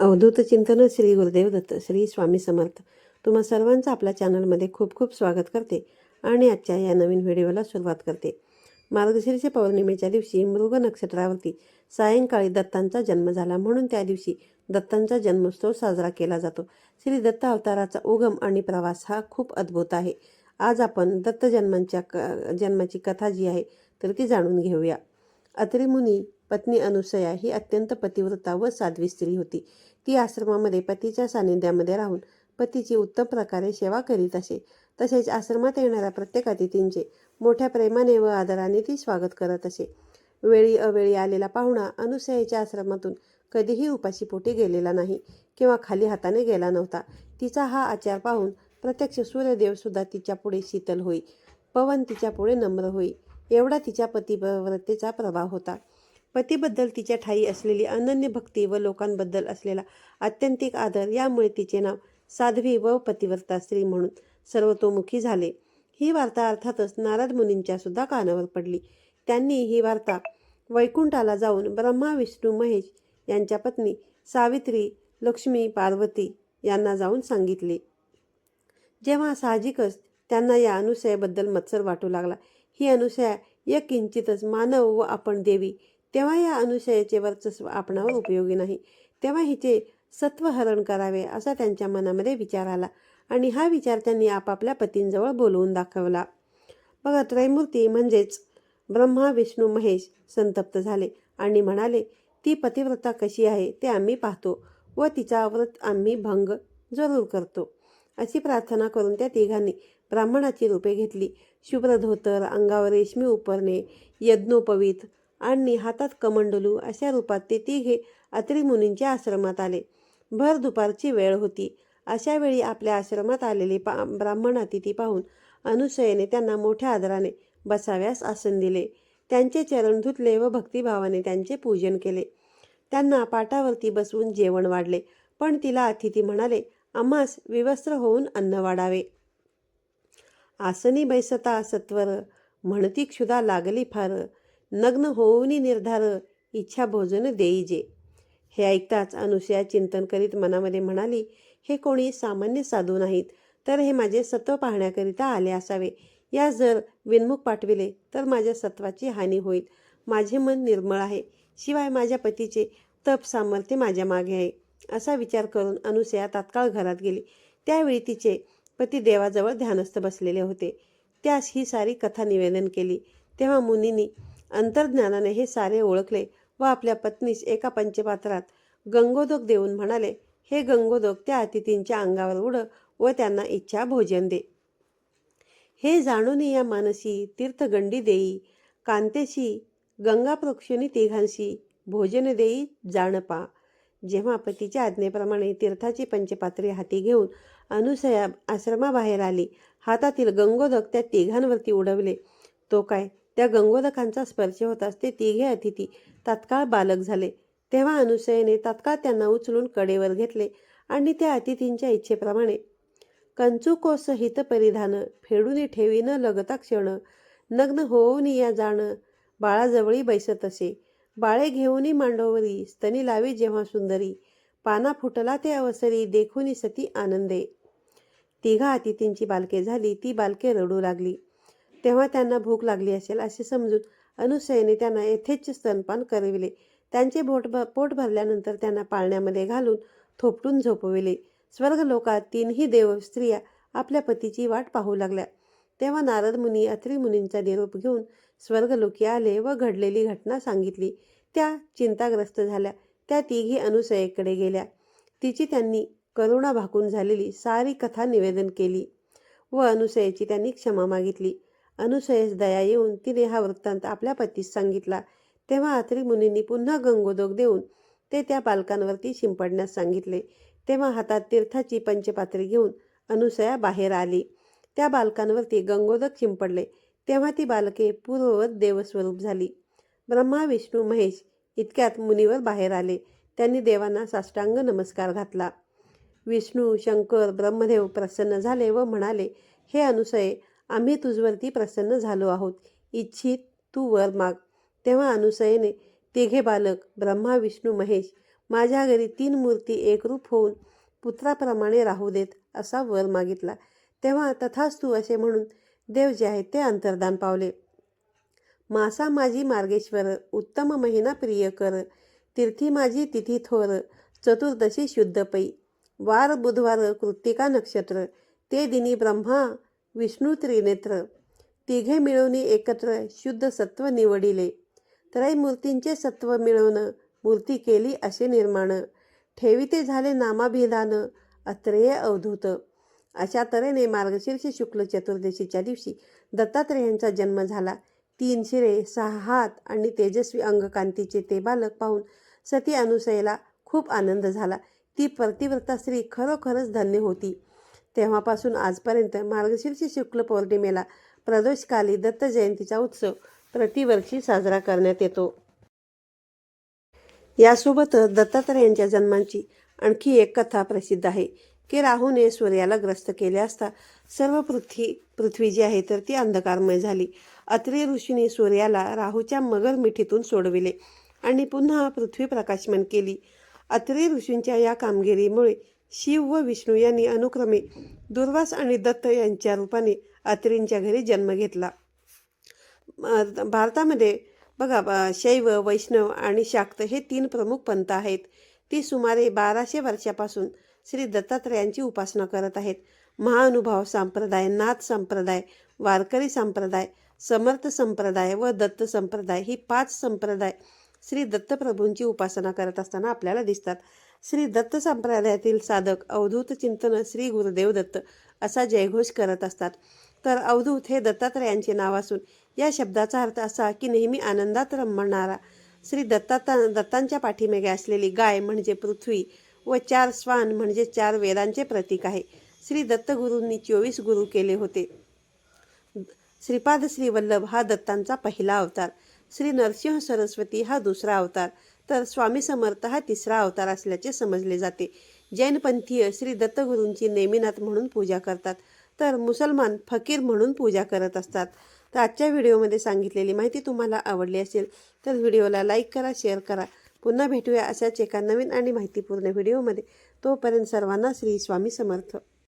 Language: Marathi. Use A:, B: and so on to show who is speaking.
A: अवधूत चिंतन श्री गुरुदेव दत्त श्री स्वामी समर्थ. तुम्हा सर्वांचं आपल्या चॅनलमध्ये खूप खूप स्वागत करते आणि आजच्या या नवीन व्हिडिओला सुरुवात करते. मार्गशीर्ष पौर्णिमेच्या दिवशी मृग नक्षत्रावरती सायंकाळी दत्तांचा जन्म झाला म्हणून त्या दिवशी दत्तांचा जन्मोत्सव साजरा केला जातो. श्री दत्त अवताराचा उगम आणि प्रवास हा खूप अद्भुत आहे. आज आपण दत्त जन्मांच्या क जन्माची कथा जी आहे तर ती जाणून घेऊया. अत्रिमुनी पत्नी अनुसया ही अत्यंत पतिव्रता व साध्वी स्त्री होती. ती आश्रमामध्ये पतीच्या सानिध्यामध्ये राहून पतीची उत्तम प्रकारे सेवा करीत असे. तसेच आश्रमात येणाऱ्या प्रत्येक अतिथींचे मोठ्या प्रेमाने व आदराने ती स्वागत करत असे. वेळी अवेळी आलेला पाहुणा अनुसयाच्या आश्रमातून कधीही उपाशीपोटी गेलेला नाही किंवा खाली हाताने गेला नव्हता. तिचा हा आचार पाहून प्रत्यक्ष सूर्यदेवसुद्धा तिच्या पुढे शीतल होई. पवन तिच्या पुढे नम्र होई. एवढा तिच्या पतिव्रतेचा प्रभाव होता. पतीबद्दल तिच्या ठाई असलेली अनन्य भक्ती व लोकांबद्दल असलेला आत्यंतिक आदर यामुळे तिचे नाव साध्वी व पतिव्रता स्त्री म्हणून सर्वतोमुखी झाले. ही वार्ता अर्थातच नारद मुनींच्या सुद्धा कानावर पडली. त्यांनी ही वार्ता वैकुंठाला जाऊन ब्रह्मा विष्णू महेश यांच्या पत्नी सावित्री लक्ष्मी पार्वती यांना जाऊन सांगितले. जेव्हा साहजिकच त्यांना या अनुसयाबद्दल मत्सर वाटू लागला. ही अनुसया एक किंचितच मानव व आपण देवी तेव्हा या अनुशयाचे वर्चस्व आपणावर उपयोगी नाही. तेव्हा हिचे सत्वहरण करावे असा त्यांच्या मनामध्ये विचार आला आणि हा विचार त्यांनी आपापल्या पतींजवळ बोलवून दाखवला. बघा त्रैमूर्ती म्हणजेच ब्रह्मा विष्णू महेश संतप्त झाले आणि म्हणाले ती पतिव्रता कशी आहे ते आम्ही पाहतो व तिचा व्रत आम्ही भंग जरूर करतो. अशी प्रार्थना करून त्या तिघांनी ब्राह्मणाची रूपे घेतली. शुभ्र धोतर अंगावर रेशमी उपरणे यज्ञोपवीत आणि हातात कमंडलू अशा रूपात ते तिघे अत्रिमुनींच्या आश्रमात आले. भर दुपारची वेळ होती. अशा वेळी आपल्या आश्रमात आलेले पा ब्राह्मण अतिथी पाहून अनुसयेने त्यांना मोठ्या आदराने बसाव्यास आसन दिले. त्यांचे चरण धुतले व भक्तिभावाने त्यांचे पूजन केले. त्यांना पाटावरती बसवून जेवण वाढले. पण तिला अतिथी म्हणाले आम्हास विवस्त्र होऊन अन्न वाढावे. आसनी बैसता सत्वर म्हणती क्षुदा लागली फार. नग्न होऊनी निर्धार इच्छा भोजन देईजे. हे ऐकताच अनुसया चिंतन करीत मनामध्ये म्हणाली हे कोणी सामान्य साधू नाहीत तर हे माझे सत्व पाहण्याकरिता आले असावे. यास जर विनमुख पाठविले तर माझ्या सत्वाची हानी होईल. माझे मन निर्मळ आहे. शिवाय माझ्या पतीचे तप सामर्थ्य माझ्या मागे आहे. असा विचार करून अनुसया तात्काळ घरात गेली. त्यावेळी तिचे पती देवाजवळ ध्यानस्थ बसलेले होते. त्यास ही सारी कथा निवेदन केली. तेव्हा मुनींनी अंतर्ज्ञानाने हे सारे ओळखले व आपल्या पत्नीस एका पंचपात्रात गंगोदक देऊन म्हणाले हे गंगोदक त्या अतिथींच्या अंगावर उड व त्यांना इच्छा भोजन दे. हे जाणून या मानसी तीर्थगंडी देई कांतेशी गंगाप्रोक्षणी तिघांशी भोजन देई जाणपा. जेव्हा पतीच्या आज्ञेप्रमाणे तीर्थाची पंचपात्री हाती घेऊन अनुसया आश्रमाबाहेर आली हातातील गंगोदक त्या तिघांवरती उडवले. तो काय त्या गंगोदकांचा स्पर्श होताच ते तिघे अतिथी तात्काळ बालक झाले. तेव्हा अनुसयेने तात्काळ त्यांना उचलून कडेवर घेतले आणि त्या अतिथींच्या इच्छेप्रमाणे कंचुकोस हित परिधान फेडून ठेवीन लगता क्षण नग्न होऊन या जाणं बाळाजवळी बैसत असे. बाळे घेऊनी मांडोवरी स्तनी लावी जेव्हा सुंदरी पाना फुटला ते अवसरी देखूनी सती आनंदे. तिघा अतिथींची बालके झाली. ती बालके रडू लागली. तेव्हा त्यांना भूक लागली असेल असे समजून अनुसयेने त्यांना यथेच स्तनपान करविले. त्यांचे बोट भ पोट भरल्यानंतर त्यांना पाळण्यामध्ये घालून थोपटून झोपविले. स्वर्गलोकात तीनही देव स्त्रिया आपल्या पतीची वाट पाहू लागल्या. तेव्हा नारद मुनी अत्री मुनींचा निरोप घेऊन स्वर्गलोकी आले व घडलेली घटना सांगितली. त्या चिंताग्रस्त झाल्या. त्या तिघी अनुसयेकडे गेल्या. तिची त्यांनी करुणा भाकून झालेली सारी कथा निवेदन केली व अनुसयेची त्यांनी क्षमा मागितली. अनुसयेस दया येऊन तिने हा वृत्तांत आपल्या पतीस सांगितला. तेव्हा अत्री मुनींनी पुन्हा गंगोदक देऊन ते त्या बालकांवरती शिंपडण्यास सांगितले. तेव्हा हातात तीर्थाची पंचपात्री घेऊन अनुसया बाहेर आली. त्या बालकांवरती गंगोदक शिंपडले. तेव्हा ती बालके पूर्ववत देवस्वरूप झाली. ब्रह्मा विष्णू महेश इतक्यात मुनीवर बाहेर आले. त्यांनी देवांना साष्टांग नमस्कार घातला. विष्णू शंकर ब्रह्मदेव प्रसन्न झाले व म्हणाले हे अनुसये आम्ही तुझवरती प्रसन्न झालो आहोत. इच्छित तू वर माग. तेव्हा अनुसयेने तिघे बालक ब्रह्मा विष्णू महेश माझ्या घरी तीन मूर्ती एकरूप होऊन पुत्राप्रमाणे राहू देत असा वर मागितला. तेव्हा तथास्तू असे म्हणून देव जे आहेत ते अंतर्धान पावले. मासा माझी मार्गेश्वर उत्तम महिना प्रिय कर. तीर्थी माझी तिथी थोर. चतुर्दशी शुद्ध पै. वार बुधवार कृत्तिका नक्षत्र. ते दिनी ब्रह्मा विष्णू त्रिनेत्र. तिघे मिळवणी एकत्र शुद्ध सत्व निवडिले. त्रयमूर्तींचे सत्व मिळवणं मूर्ती केली असे निर्माण. ठेविते झाले नामाभिधान अत्रेय अवधूत. अशा तऱ्हेने मार्गशीर्ष शुक्ल चतुर्दशीच्या दिवशी दत्तात्रेयांचा जन्म झाला. तीन शिरे सहा हात आणि तेजस्वी अंगकांतीचे ते बालक पाहून सती अनुसयेला खूप आनंद झाला. ती प्रतिव्रता स्त्री खरोखरच धन्य होती. तेव्हापासून आजपर्यंत मार्गशीर्ष शुक्ल पौर्णिमेला प्रदोषकाली दत्त जयंतीचा उत्सव प्रतिवर्षी साजरा करण्यात येतो. यासोबतच दत्तात्रयांच्या जन्मांची आणखी एक कथा प्रसिद्ध आहे. की राहूने सूर्याला ग्रस्त केले असता सर्व पृथ्वी पृथ्वी जी आहे तर ती अंधकारमय झाली. अत्रे ऋषीने सूर्याला राहूच्या मगर मिठीतून सोडविले आणि पुन्हा पृथ्वी प्रकाशमान केली. अत्रे ऋषींच्या या कामगिरीमुळे शिव व विष्णू यांनी अनुक्रमे दुर्वास आणि दत्त यांच्या रूपाने अत्रींच्या घरी जन्म घेतला. भारतामध्ये बघा शैव वैष्णव आणि शाक्त हे तीन प्रमुख पंथ आहेत. ती सुमारे बाराशे वर्षापासून श्री दत्तात्रयांची उपासना करत आहेत. महानुभाव संप्रदाय नाथ संप्रदाय वारकरी संप्रदाय समर्थ संप्रदाय व दत्त संप्रदाय ही पाच संप्रदाय श्री दत्तप्रभूंची उपासना करत असताना आपल्याला दिसतात. श्री दत्त संप्रदायातील साधक अवधूत चिंतन श्री गुरुदेव दत्त असा जयघोष करत असतात. तर अवधूत हे दत्तात्रयांचे नाव असून या शब्दाचा अर्थ असा की नेहमी आनंदात रमणारा श्री दत्ताता दत्तांच्या पाठीमागे असलेली गाय म्हणजे पृथ्वी व चार स्वान म्हणजे चार वेदांचे प्रतीक आहे. श्री दत्तगुरूंनी चोवीस गुरु केले होते. श्रीपाद श्री वल्लभ हा दत्तांचा पहिला अवतार श्री नरसिंह सरस्वती हा दुसरा अवतार तर स्वामी समर्थ हा तिसरा अवतार असल्याचे समजले जाते. जैनपंथीय श्री दत्तगुरूंची नेमिनाथ म्हणून पूजा करतात. तर मुसलमान फकीर म्हणून पूजा करत असतात. तर आजच्या व्हिडिओमध्ये सांगितलेली माहिती तुम्हाला आवडली असेल तर व्हिडिओला लाईक करा शेअर करा. पुन्हा भेटूया अशाच एका नवीन आणि माहितीपूर्ण व्हिडिओमध्ये. तोपर्यंत सर्वांना श्री स्वामी समर्थ.